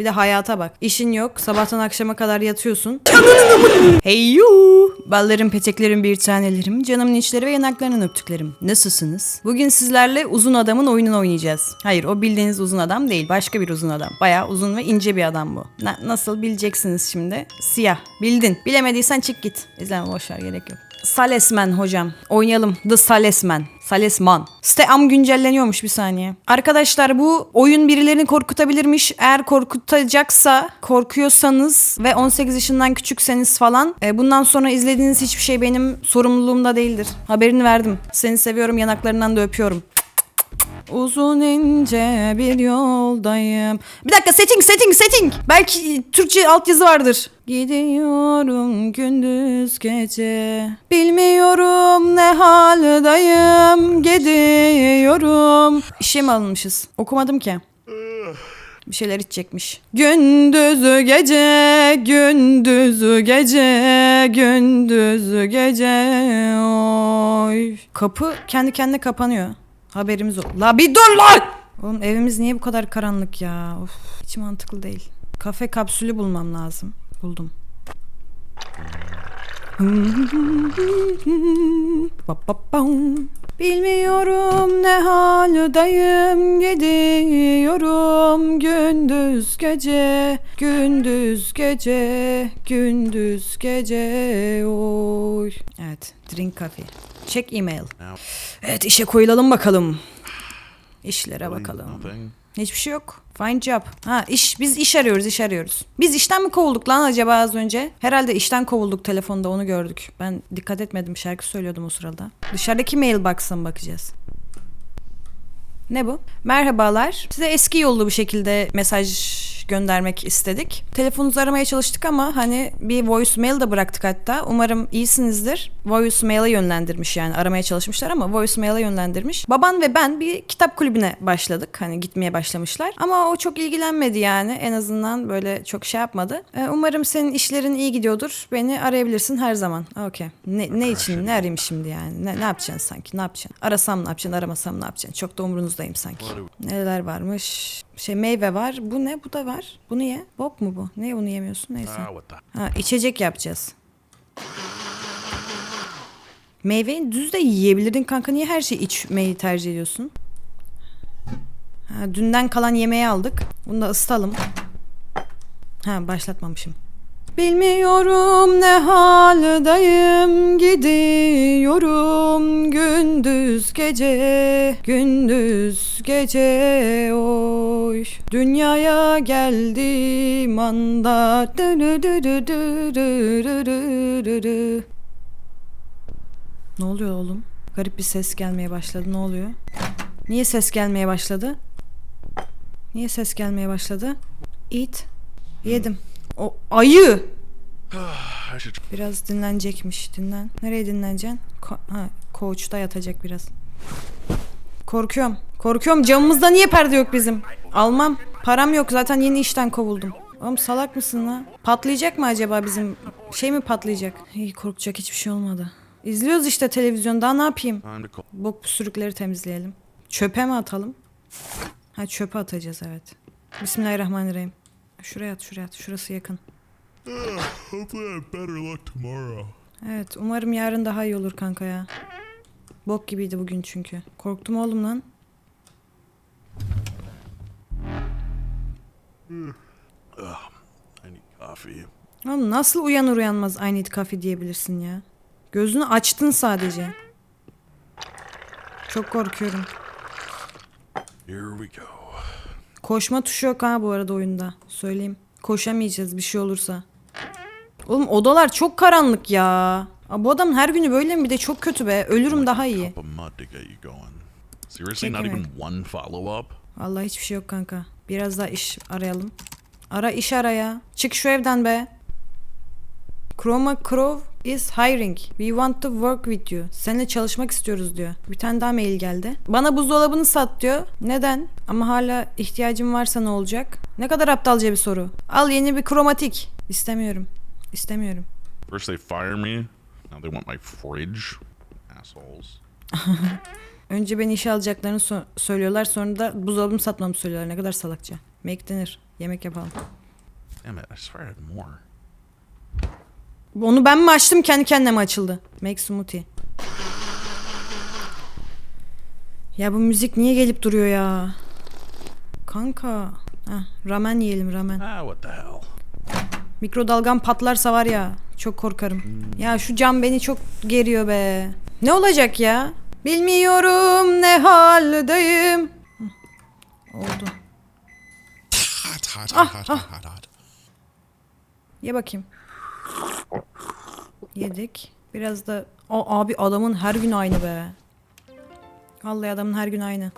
Bir de hayata bak. İşin yok. Sabahtan akşama kadar yatıyorsun. Hey you. Ballarım, peteklerim, bir tanelerim, canımın içleri ve yanaklarının öptüklerim. Nasılsınız? Bugün sizlerle uzun adamın oyununu oynayacağız. Hayır o bildiğiniz uzun adam değil. Başka bir uzun adam. Bayağı uzun ve ince bir adam bu. Na- nasıl bileceksiniz şimdi? Siyah. Bildin. Bilemediysen çık git. İzleme boşver gerek yok. Salesman hocam. Oynayalım. The Salesman. Salesman. Steam güncelleniyormuş bir saniye. Arkadaşlar bu oyun birilerini korkutabilirmiş. Eğer korkutacaksa, korkuyorsanız ve 18 yaşından küçükseniz falan e, bundan sonra izlediğiniz hiçbir şey benim sorumluluğumda değildir. Haberini verdim. Seni seviyorum yanaklarından da öpüyorum. Uzun ince bir yoldayım. Bir dakika setting setting setting. Belki Türkçe altyazı vardır. Gidiyorum gündüz gece. Bilmiyorum ne haldayım. Gidiyorum. İşe mi alınmışız? Okumadım ki. Bir şeyler içecekmiş. Gündüz gece, gündüz gece, gündüz gece. Oy. Kapı kendi kendine kapanıyor. Haberimiz yok. La bir dur lan! Oğlum evimiz niye bu kadar karanlık ya? Of, hiç mantıklı değil. Kafe kapsülü bulmam lazım. Buldum. Bilmiyorum ne haldeyim gidiyorum gündüz gece gündüz gece gündüz gece oy. Evet drink coffee. Check email. Evet işe koyulalım bakalım. İşlere bakalım. Hiçbir şey yok. Find job. Ha iş biz iş arıyoruz iş arıyoruz. Biz işten mi kovulduk lan acaba az önce? Herhalde işten kovulduk telefonda onu gördük. Ben dikkat etmedim şarkı söylüyordum o sırada. Dışarıdaki mailbox'a mı bakacağız? Ne bu? Merhabalar. Size eski yollu bir şekilde mesaj göndermek istedik. Telefonunuzu aramaya çalıştık ama hani bir voicemail da bıraktık hatta. Umarım iyisinizdir. Voicemail'e yönlendirmiş yani aramaya çalışmışlar ama voicemail'e yönlendirmiş. Baban ve ben bir kitap kulübüne başladık. Hani gitmeye başlamışlar. Ama o çok ilgilenmedi yani. En azından böyle çok şey yapmadı. Ee, umarım senin işlerin iyi gidiyordur. Beni arayabilirsin her zaman. Okey. Ne, ne için? Ne arayayım şimdi yani? Ne, ne yapacaksın sanki? Ne yapacaksın? Arasam ne yapacaksın? Aramasam ne yapacaksın? Çok da umrunuzdayım sanki. Neler varmış? Şey meyve var. Bu ne? Bu da var. Bu niye? Bok mu bu? Niye bunu yemiyorsun? Neyse. Ha, içecek yapacağız. Meyveyi düz de yiyebilirdin kanka. Niye her şeyi içmeyi tercih ediyorsun? Ha, dünden kalan yemeği aldık. Bunu da ısıtalım. Ha başlatmamışım. Bilmiyorum ne haldeyim gidiyorum gündüz gece gündüz gece oy dünyaya geldim anda. Ne oluyor oğlum? Garip bir ses gelmeye başladı. Ne oluyor? Niye ses gelmeye başladı? Niye ses gelmeye başladı? Eat. Yedim. O ayı. Biraz dinlenecekmiş. Dinlen. Nereye dinleneceksin? Ko- ha, koğuşta yatacak biraz. Korkuyorum. Korkuyorum. Camımızda niye perde yok bizim? Almam. Param yok. Zaten yeni işten kovuldum. Oğlum salak mısın lan? Patlayacak mı acaba bizim? Şey mi patlayacak? İyi korkacak hiçbir şey olmadı. İzliyoruz işte televizyon. Daha ne yapayım? Bok sürükleri temizleyelim. Çöpe mi atalım? Ha çöpe atacağız evet. Bismillahirrahmanirrahim. Şuraya at şuraya at. Şurası yakın. Tomorrow. Evet umarım yarın daha iyi olur kanka ya. Bok gibiydi bugün çünkü. Korktum oğlum lan. I need coffee. Oğlum nasıl uyanır uyanmaz I need coffee diyebilirsin ya. Gözünü açtın sadece. Çok korkuyorum. Here we go. Koşma tuşu yok ha bu arada oyunda. Söyleyeyim. Koşamayacağız bir şey olursa. Oğlum odalar çok karanlık ya. Aa, bu adamın her günü böyle mi? Bir de çok kötü be. Ölürüm daha iyi. Seriously, not even one follow up? Vallahi hiçbir şey yok kanka. Biraz daha iş arayalım. Ara iş ara ya. Çık şu evden be. Chroma Crow is hiring. We want to work with you. Seninle çalışmak istiyoruz diyor. Bir tane daha mail geldi. Bana buzdolabını sat diyor. Neden? Ama hala ihtiyacım varsa ne olacak? Ne kadar aptalca bir soru. Al yeni bir kromatik. İstemiyorum. İstemiyorum. First they fire me, now they want my fridge. Assholes. Önce beni işe alacaklarını so- söylüyorlar. Sonra da buzdolabını satmamı söylüyorlar. Ne kadar salakça. Make dinner. Yemek yapalım. Damn it, I swear I had more. Onu ben mi açtım kendi kendine mi açıldı? Make smoothie. Ya bu müzik niye gelip duruyor ya? Kanka. Heh, ramen yiyelim ramen. Ah, what the hell? Mikrodalgam patlarsa var ya çok korkarım. Ya şu cam beni çok geriyor be. Ne olacak ya? Bilmiyorum ne haldeyim. Oldu. Ah, hot. Ye bakayım. Yedik. Biraz da... O abi adamın her gün aynı be. Vallahi adamın her gün aynı.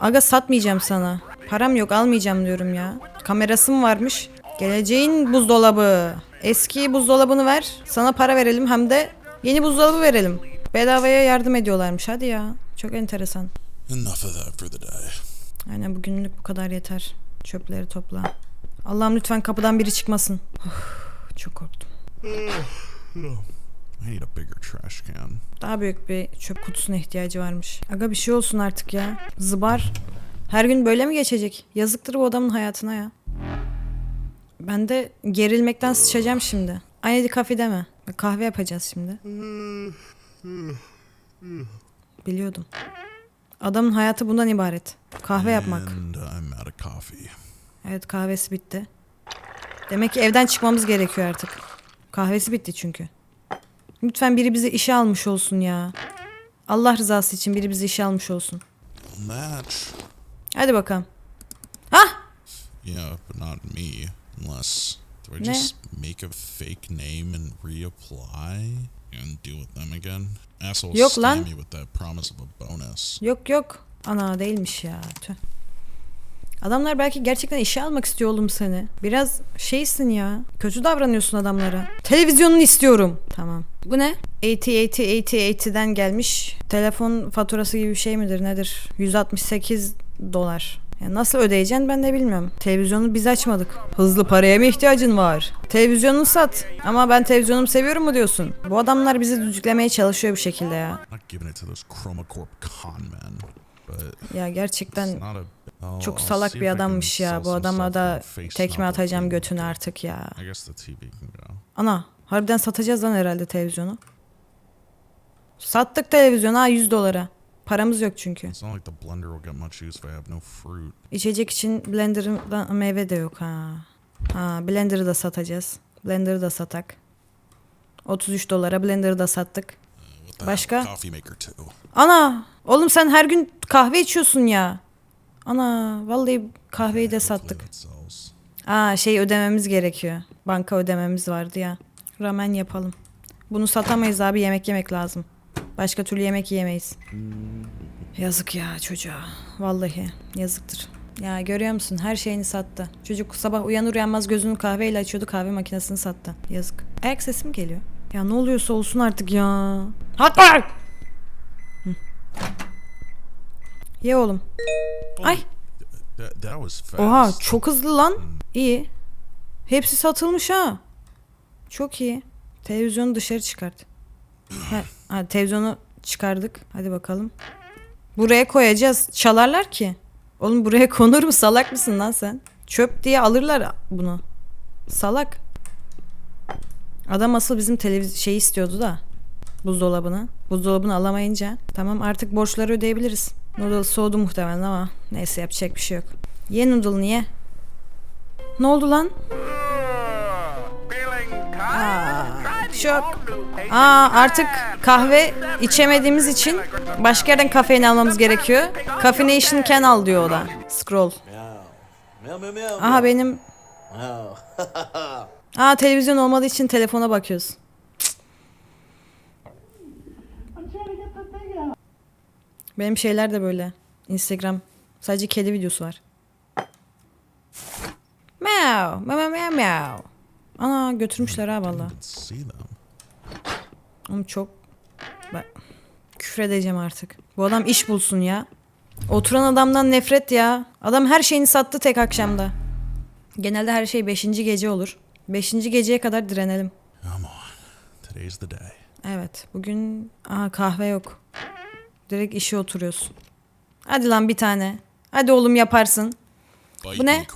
Aga satmayacağım sana. Param yok almayacağım diyorum ya. Kamerası mı varmış? Geleceğin buzdolabı. Eski buzdolabını ver. Sana para verelim hem de yeni buzdolabı verelim. Bedavaya yardım ediyorlarmış. Hadi ya. Çok enteresan. Enough of that for the day. Aynen bugünlük bu kadar yeter. Çöpleri topla. Allah'ım lütfen kapıdan biri çıkmasın. Çok korktum. I need a bigger trash can. Daha büyük bir çöp kutusuna ihtiyacı varmış. Aga bir şey olsun artık ya. Zıbar. Her gün böyle mi geçecek? Yazıktır bu adamın hayatına ya. Ben de gerilmekten sıçacağım şimdi. Aynı kafe deme. Kahve yapacağız şimdi. Biliyordum. Adamın hayatı bundan ibaret. Kahve yapmak. And I'm out of coffee. Evet kahvesi bitti. Demek ki evden çıkmamız gerekiyor artık. Kahvesi bitti çünkü. Lütfen biri bizi işe almış olsun ya. Allah rızası için biri bizi işe almış olsun. Match. Hadi bakalım. Hah! Yeah, but not me. Unless. Do I just make a fake name and reapply? And deal with them again? Assholes Yok scam lan. me with that promise of a bonus. Yok yok. Ana değilmiş ya. Tüh. Adamlar belki gerçekten işe almak istiyor oğlum seni. Biraz şeysin ya. Kötü davranıyorsun adamlara. Televizyonunu istiyorum. Tamam. Bu ne? 80 80 80 80'den gelmiş. Telefon faturası gibi bir şey midir nedir? 168 dolar. Ya nasıl ödeyeceksin ben de bilmiyorum. Televizyonu biz açmadık. Hızlı paraya mı ihtiyacın var? Televizyonunu sat. Ama ben televizyonumu seviyorum mu diyorsun? Bu adamlar bizi düdüklemeye çalışıyor bir şekilde ya. Ya gerçekten. I'll- Çok salak bir adammış ya. Bu adama da tekme atacağım götünü artık ya. Ana harbiden satacağız lan herhalde televizyonu. Sattık televizyonu ha 100 dolara. Paramız yok çünkü. It's not like the blender will get much use if I have no fruit. İçecek için blender'da meyve de yok ha. Ha blender'ı da satacağız. Blender'ı da satak. 33 dolara blender'ı da sattık. The Başka? Coffee maker too. Ana oğlum sen her gün kahve içiyorsun ya. Ana vallahi kahveyi de sattık. Aa şey ödememiz gerekiyor. Banka ödememiz vardı ya. Ramen yapalım. Bunu satamayız abi yemek yemek lazım. Başka türlü yemek yiyemeyiz. Yazık ya çocuğa. Vallahi yazıktır. Ya görüyor musun her şeyini sattı. Çocuk sabah uyanır uyanmaz gözünü kahveyle açıyordu kahve makinesini sattı. Yazık. Ayak sesi mi geliyor? Ya ne oluyorsa olsun artık ya. Hatta. Ye oğlum. Ay. Was fast. Oha çok hızlı lan. İyi. Hepsi satılmış ha. Çok iyi. Televizyonu dışarı çıkart. Ha, ha, televizyonu çıkardık. Hadi bakalım. Buraya koyacağız. Çalarlar ki. Oğlum buraya konur mu? Salak mısın lan sen? Çöp diye alırlar bunu. Salak. Adam asıl bizim televiz şey istiyordu da. Buzdolabını. Buzdolabını alamayınca. Tamam artık borçları ödeyebiliriz. Noodle soğudu muhtemelen ama neyse yapacak bir şey yok. Ye noodle'ını ye. Ne oldu lan? Şok. Aa artık kahve içemediğimiz için başka yerden kafeini almamız gerekiyor. Caffeination can al diyor o da. Scroll. Aha benim. Aa televizyon olmadığı için telefona bakıyoruz. Benim şeyler de böyle. Instagram. Sadece kedi videosu var. Meow. Meow meow meow. Ana götürmüşler ha valla. Oğlum çok... Bak. Küfür edeceğim artık. Bu adam iş bulsun ya. Oturan adamdan nefret ya. Adam her şeyini sattı tek akşamda. Genelde her şey beşinci gece olur. Beşinci geceye kadar direnelim. Come on. Today's the day. Evet bugün Aa, kahve yok. Direkt işe oturuyorsun. Hadi lan bir tane. Hadi oğlum yaparsın. Bu ne?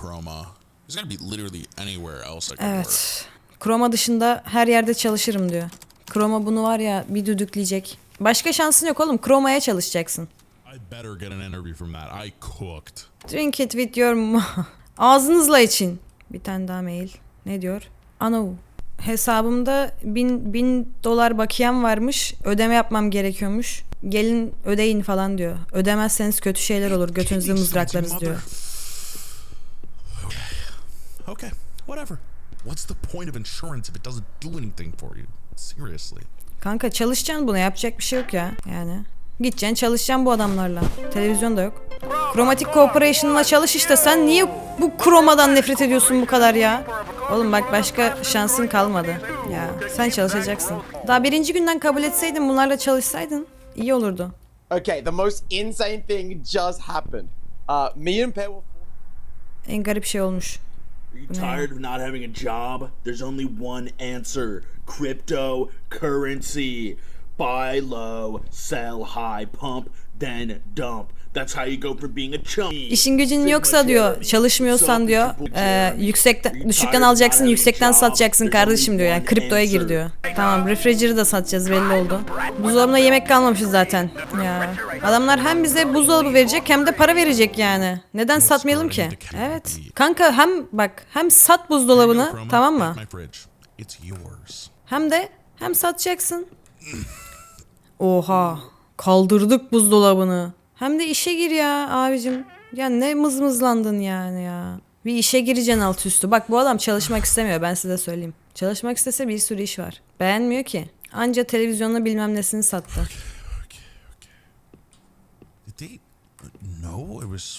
Evet. Chroma dışında her yerde çalışırım diyor. Chroma bunu var ya bir düdükleyecek. Başka şansın yok oğlum. Chroma'ya çalışacaksın. Drink it with your Ağzınızla için. Bir tane daha mail. Ne diyor? Ano. Hesabımda bin, bin dolar bakiyem varmış. Ödeme yapmam gerekiyormuş. Gelin ödeyin falan diyor. Ödemezseniz kötü şeyler olur. Götünüzü mızraklarız diyor. Okay, whatever. What's the point of insurance if it doesn't do anything for you? Seriously. Kanka çalışacaksın buna yapacak bir şey yok ya. Yani. Gideceksin çalışacaksın bu adamlarla. Televizyon da yok. Chromatic Corporation'la çalış işte. Sen niye bu Chroma'dan nefret ediyorsun bu kadar ya? Oğlum bak başka şansın kalmadı. Ya sen çalışacaksın. Daha birinci günden kabul etseydin bunlarla çalışsaydın iyi olurdu. Okay, the most insane thing just happened. Uh, me and were En garip şey olmuş. Are you tired of not having a job? There's only one answer cryptocurrency. Buy low, sell high, pump, then dump. That's how you go from being a chump. İşin gücün yoksa diyor, çalışmıyorsan diyor, e, yüksekten, düşükten alacaksın, yüksekten satacaksın kardeşim diyor. Yani kriptoya gir diyor. Tamam, refrigerator'ı da satacağız belli oldu. Buzdolabına yemek kalmamışız zaten. Ya. Adamlar hem bize buzdolabı verecek hem de para verecek yani. Neden satmayalım ki? Evet. Kanka hem bak hem sat buzdolabını tamam mı? Hem de hem satacaksın. Oha. Kaldırdık buzdolabını. Hem de işe gir ya abicim. Ya ne mızmızlandın yani ya. Bir işe gireceksin alt üstü. Bak bu adam çalışmak istemiyor ben size söyleyeyim. Çalışmak istese bir sürü iş var. Beğenmiyor ki. Anca televizyonla bilmem nesini sattı.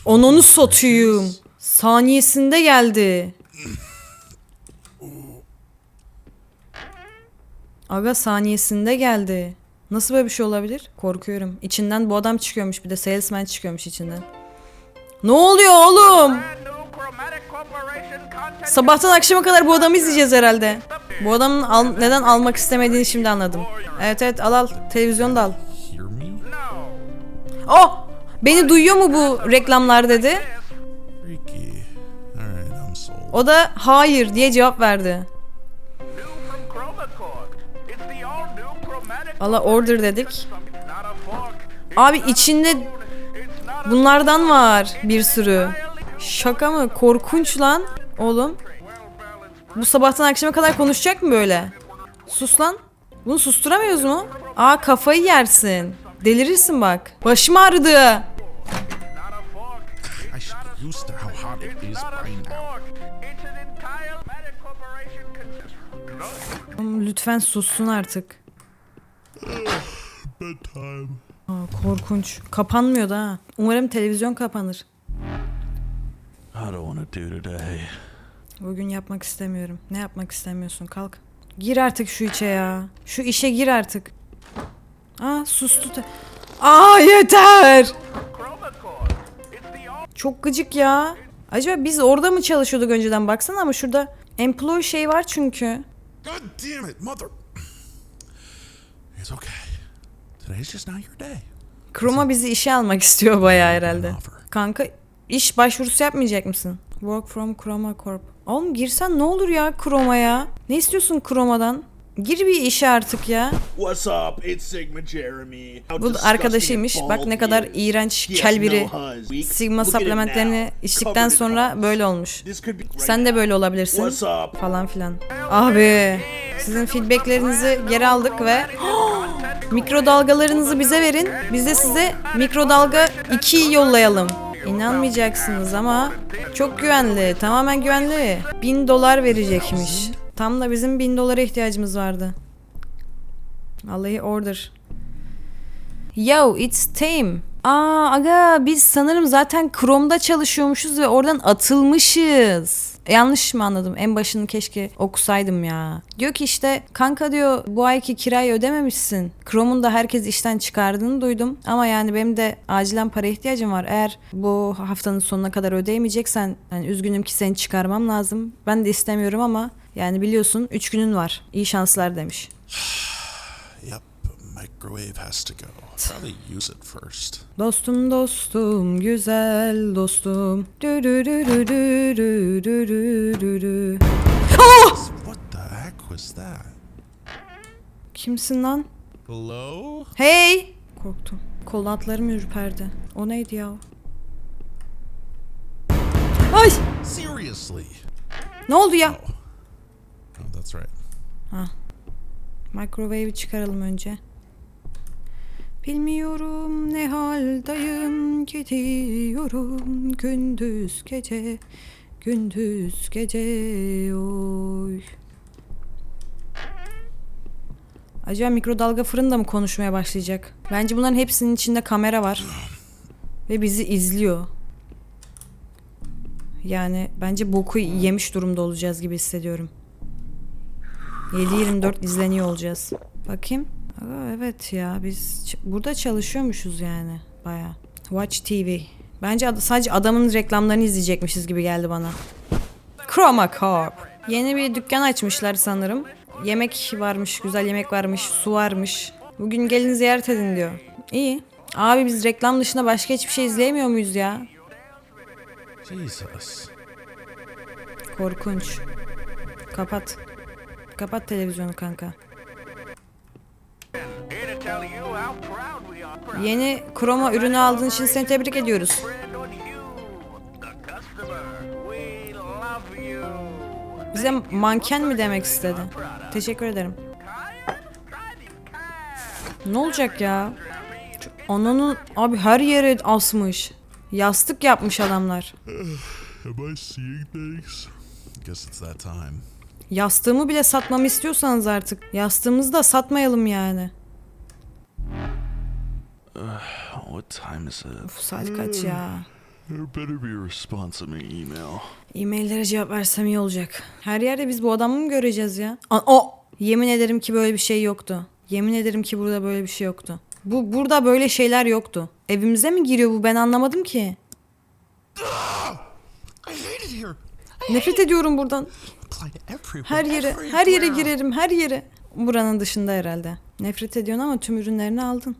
Onunu satayım. Saniyesinde geldi. Aga saniyesinde geldi. Nasıl böyle bir şey olabilir? Korkuyorum. İçinden bu adam çıkıyormuş bir de salesman çıkıyormuş içinden. Ne oluyor oğlum? Sabahtan akşama kadar bu adamı izleyeceğiz herhalde. Bu adamın al- neden almak istemediğini şimdi anladım. Evet evet al al. Televizyonu da al. Oh! Beni duyuyor mu bu reklamlar dedi. O da hayır diye cevap verdi. Allah order dedik. Abi içinde bunlardan var bir sürü. Şaka mı? Korkunç lan oğlum. Bu sabahtan akşama kadar konuşacak mı böyle? Sus lan. Bunu susturamıyoruz mu? Aa kafayı yersin. Delirirsin bak. Başım ağrıdı. Lütfen sussun artık. Bedtime. Aa, korkunç. Kapanmıyor da ha. Umarım televizyon kapanır. I don't want to do today. Bugün yapmak istemiyorum. Ne yapmak istemiyorsun? Kalk. Gir artık şu içe ya. Şu işe gir artık. Aa sustu da. Aa yeter. Çok gıcık ya. Acaba biz orada mı çalışıyorduk önceden? Baksana ama şurada employee şey var çünkü. God damn it, mother. It's okay. Today's just not your day. Chroma bizi işe almak istiyor bayağı herhalde. Offer. Kanka iş başvurusu yapmayacak mısın? Work from Chroma Corp. Oğlum girsen ne olur ya Chroma'ya? Ne istiyorsun Chroma'dan? Gir bir işe artık ya. What's up? It's Sigma Jeremy. How Bu arkadaşıymış. Bak ne kadar iğrenç kel biri. Sigma supplementlerini içtikten sonra böyle olmuş. Sen de böyle olabilirsin. What's up? Falan filan. Abi sizin feedbacklerinizi geri aldık ve mikrodalgalarınızı bize verin. Biz de size mikrodalga 2 yollayalım. İnanmayacaksınız ama çok güvenli. Tamamen güvenli. 1000 dolar verecekmiş. Tam da bizim 1000 dolara ihtiyacımız vardı. Vallahi order. Yo, it's Tame. Aa aga biz sanırım zaten Chrome'da çalışıyormuşuz ve oradan atılmışız. Yanlış mı anladım? En başını keşke okusaydım ya. Diyor ki işte kanka diyor bu ayki kirayı ödememişsin. Chrome'un da herkes işten çıkardığını duydum. Ama yani benim de acilen para ihtiyacım var. Eğer bu haftanın sonuna kadar ödeyemeyeceksen yani üzgünüm ki seni çıkarmam lazım. Ben de istemiyorum ama yani biliyorsun 3 günün var. İyi şanslar demiş. Microwave has to go. Probably use it first. Dostum dostum güzel dostum. Dü dü dü dü dü dü dü dü dü dü. What the heck was that? Kimsin lan? Hello? Hey! Korktum. Kol atlarım ürperdi. O neydi ya? Ay! Seriously? Ne oldu ya? Oh, that's right. Microwave'i çıkaralım önce. Bilmiyorum ne haldayım gidiyorum gündüz gece gündüz gece oy. Acaba mikrodalga fırın da mı konuşmaya başlayacak? Bence bunların hepsinin içinde kamera var. Ve bizi izliyor. Yani bence boku yemiş durumda olacağız gibi hissediyorum. 7-24 izleniyor olacağız. Bakayım. Aa, evet ya biz burada çalışıyormuşuz yani baya. Watch TV. Bence ad- sadece adamın reklamlarını izleyecekmişiz gibi geldi bana. Chroma Corp. Yeni bir dükkan açmışlar sanırım. Yemek varmış, güzel yemek varmış, su varmış. Bugün gelin ziyaret edin diyor. İyi. Abi biz reklam dışında başka hiçbir şey izleyemiyor muyuz ya? Jesus. Korkunç. Kapat. Kapat televizyonu kanka. Yeni kroma ürünü aldığın için seni tebrik ediyoruz. Bize manken mi demek istedi? Teşekkür ederim. Ne olacak ya? Şu Ananın abi her yere asmış. Yastık yapmış adamlar. Yastığımı bile satmamı istiyorsanız artık. Yastığımızı da satmayalım yani. What time is it? Uf, saat kaç ya? There better be a response on my email. E-maillere cevap versem iyi olacak. Her yerde biz bu adamı mı göreceğiz ya? A- o! Yemin ederim ki böyle bir şey yoktu. Yemin ederim ki burada böyle bir şey yoktu. Bu burada böyle şeyler yoktu. Evimize mi giriyor bu ben anlamadım ki. I hate it here. Nefret ediyorum buradan. Apply to everywhere. Her yere, her yere girerim, her yere. Buranın dışında herhalde. Nefret ediyorsun ama tüm ürünlerini aldın.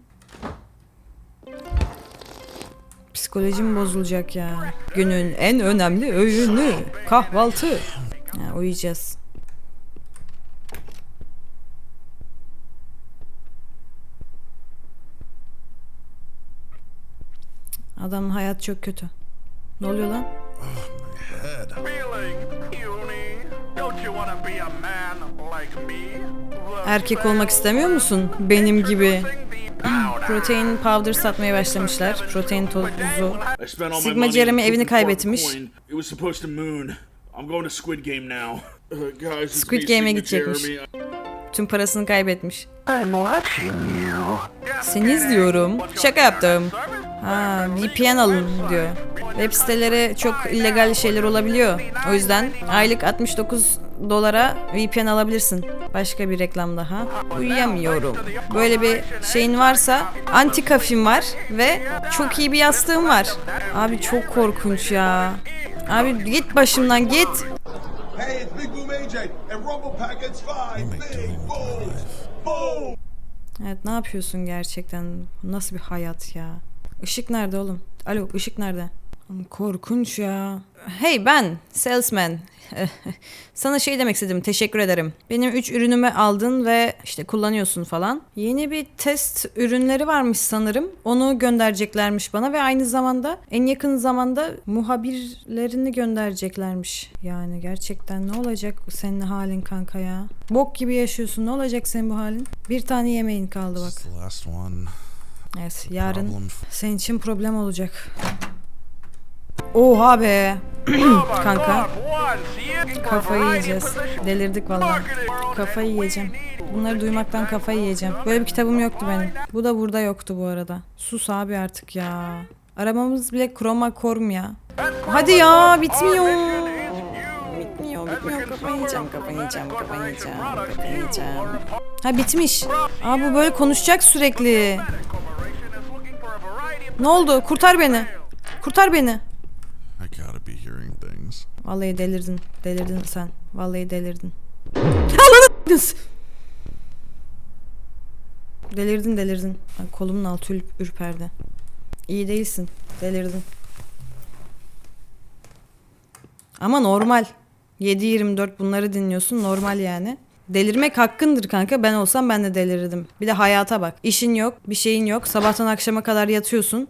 Psikolojim bozulacak ya. Günün en önemli öğünü kahvaltı. Ya, uyuyacağız. Adamın hayat çok kötü. Ne oluyor lan? Erkek olmak istemiyor musun? Benim gibi. Protein powder satmaya başlamışlar. Protein tozu. Sigma Jeremy evini kaybetmiş. Squid Game'e gidecekmiş. Tüm parasını kaybetmiş. Seni izliyorum. Şaka yaptım. Ha, VPN alın diyor. Web siteleri çok illegal şeyler olabiliyor. O yüzden aylık 69 dolara VPN alabilirsin. Başka bir reklam daha. Uyuyamıyorum. Böyle bir şeyin varsa anti kafim var ve çok iyi bir yastığım var. Abi çok korkunç ya. Abi git başımdan git. Hey, it's Big Boom AJ and Rumble Packets 5. Big Boom! Boom! Evet ne yapıyorsun gerçekten? Nasıl bir hayat ya? Işık nerede oğlum? Alo ışık nerede? Korkunç ya. Hey ben salesman. Sana şey demek istedim. Teşekkür ederim. Benim 3 ürünümü aldın ve işte kullanıyorsun falan. Yeni bir test ürünleri varmış sanırım. Onu göndereceklermiş bana ve aynı zamanda en yakın zamanda muhabirlerini göndereceklermiş. Yani gerçekten ne olacak senin halin kanka ya? Bok gibi yaşıyorsun. Ne olacak senin bu halin? Bir tane yemeğin kaldı bak. Evet yarın senin için problem olacak. Oha be. Kanka kafayı yiyeceğiz. Delirdik vallahi. Kafayı yiyeceğim. Bunları duymaktan kafayı yiyeceğim. Böyle bir kitabım yoktu benim. Bu da burada yoktu bu arada. Sus abi artık ya. Aramamız bile kroma korum ya. Hadi ya bitmiyor. Bitmiyor bitmiyor kafayı yiyeceğim kafayı yiyeceğim kafayı yiyeceğim kafayı yiyeceğim. Ha bitmiş. Aa bu böyle konuşacak sürekli. Ne oldu? Kurtar beni. Kurtar beni. Things. Vallahi delirdin. Delirdin sen. Vallahi delirdin. Ananı Delirdin delirdin. Ay, kolumun altı ürp- ürperdi. İyi değilsin. Delirdin. Ama normal. 7-24 bunları dinliyorsun normal yani. Delirmek hakkındır kanka. Ben olsam ben de delirirdim. Bir de hayata bak. İşin yok, bir şeyin yok. Sabahtan akşama kadar yatıyorsun.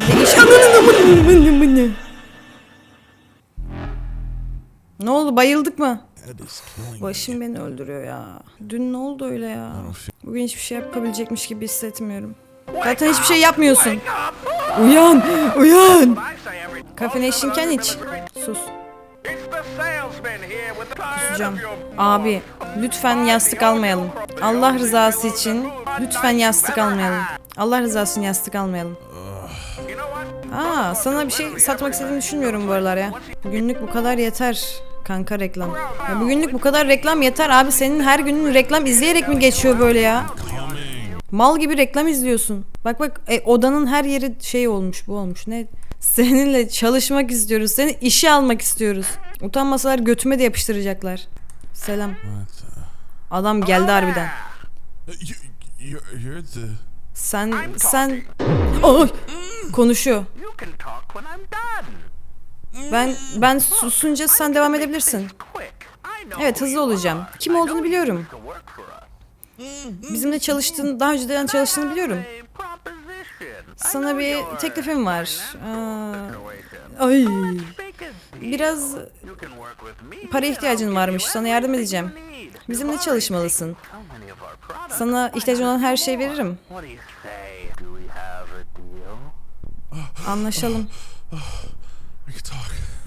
Bir de iş... ne oldu bayıldık mı? Başım beni öldürüyor ya. Dün ne oldu öyle ya? Bugün hiçbir şey yapabilecekmiş gibi hissetmiyorum. Zaten hiçbir şey yapmıyorsun. Uyan, uyan. Kafene içinken iç. Sus. Susacağım. Abi lütfen yastık almayalım. Allah rızası için lütfen yastık almayalım. Allah rızası için yastık almayalım. What? Aa sana bir şey satmak istediğimi düşünmüyorum bu aralar ya. Bugünlük bu kadar yeter. Kanka reklam. Ya bugünlük bu kadar reklam yeter abi. Senin her günün reklam izleyerek mi geçiyor böyle ya? Mal gibi reklam izliyorsun. Bak bak e, odanın her yeri şey olmuş bu olmuş. Ne? Seninle çalışmak istiyoruz. Seni işe almak istiyoruz. Utanmasalar götüme de yapıştıracaklar. Selam. Adam geldi harbiden. Sen sen Ay! konuşuyor. Ben ben susunca sen devam edebilirsin. Evet hızlı olacağım. Kim olduğunu biliyorum. us. Bizimle çalıştığın, daha önceden çalıştığını biliyorum. Sana bir teklifim var. Aa, ay, biraz para ihtiyacın varmış. Sana yardım edeceğim. Bizimle çalışmalısın. Sana ihtiyacın olan her şeyi veririm. Anlaşalım.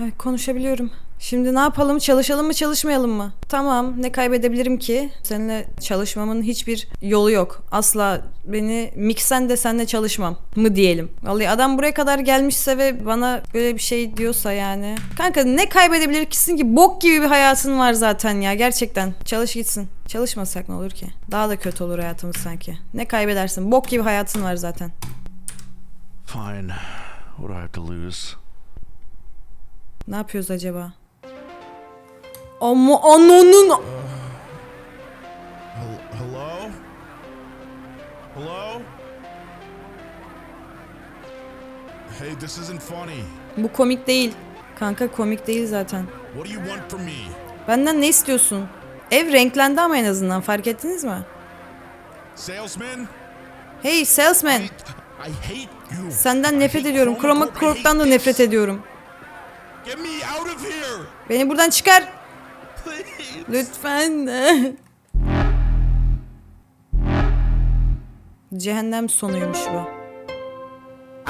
Ay, konuşabiliyorum. Şimdi ne yapalım? Çalışalım mı, çalışmayalım mı? Tamam, ne kaybedebilirim ki? Seninle çalışmamın hiçbir yolu yok. Asla beni miksen de seninle çalışmam mı diyelim. Vallahi adam buraya kadar gelmişse ve bana böyle bir şey diyorsa yani. Kanka ne kaybedebilirsin ki? Bok gibi bir hayatın var zaten ya gerçekten. Çalış gitsin. Çalışmasak ne olur ki? Daha da kötü olur hayatımız sanki. Ne kaybedersin? Bok gibi hayatın var zaten. Fine. What do I have to lose? Ne yapıyoruz acaba? Ama. Hel- Hello? Hello? Hey, this isn't funny. Bu komik değil. Kanka komik değil zaten. What do you want from me? Benden ne istiyorsun? Ev renklendi ama en azından fark ettiniz mi? Salesman? Hey salesman. I hate you. Senden nefret ediyorum. Chroma Corp'tan da nefret ediyorum. Get me out of here. Beni buradan çıkar. Lütfen. Cehennem sonuymuş bu.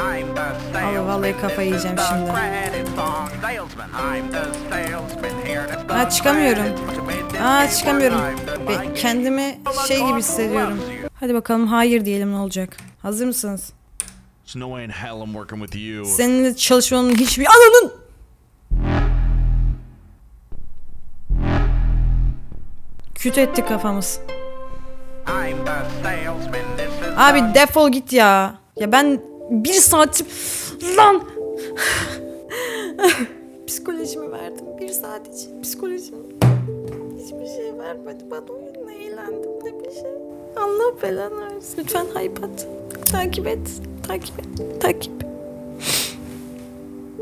I'm the Abi salesman. vallahi is yiyeceğim the şimdi. credit song salesman. I'm the salesman here to Ha the çıkamıyorum. Aa çıkamıyorum. work. I'm the Ve kendimi şey gibi hissediyorum. Hadi bakalım hayır diyelim ne olacak. Hazır mısınız? Seninle çalışmanın hiçbir... Ananın! Küt etti kafamız. Abi defol git ya. Ya ben bir saat... Lan! Psikolojimi verdim bir saat için. Psikolojimi. Hiçbir şey vermedi bana oyunla eğlendim ne bir şey. Allah belanı versin. Lütfen hype at. Takip et. Takip et. Takip.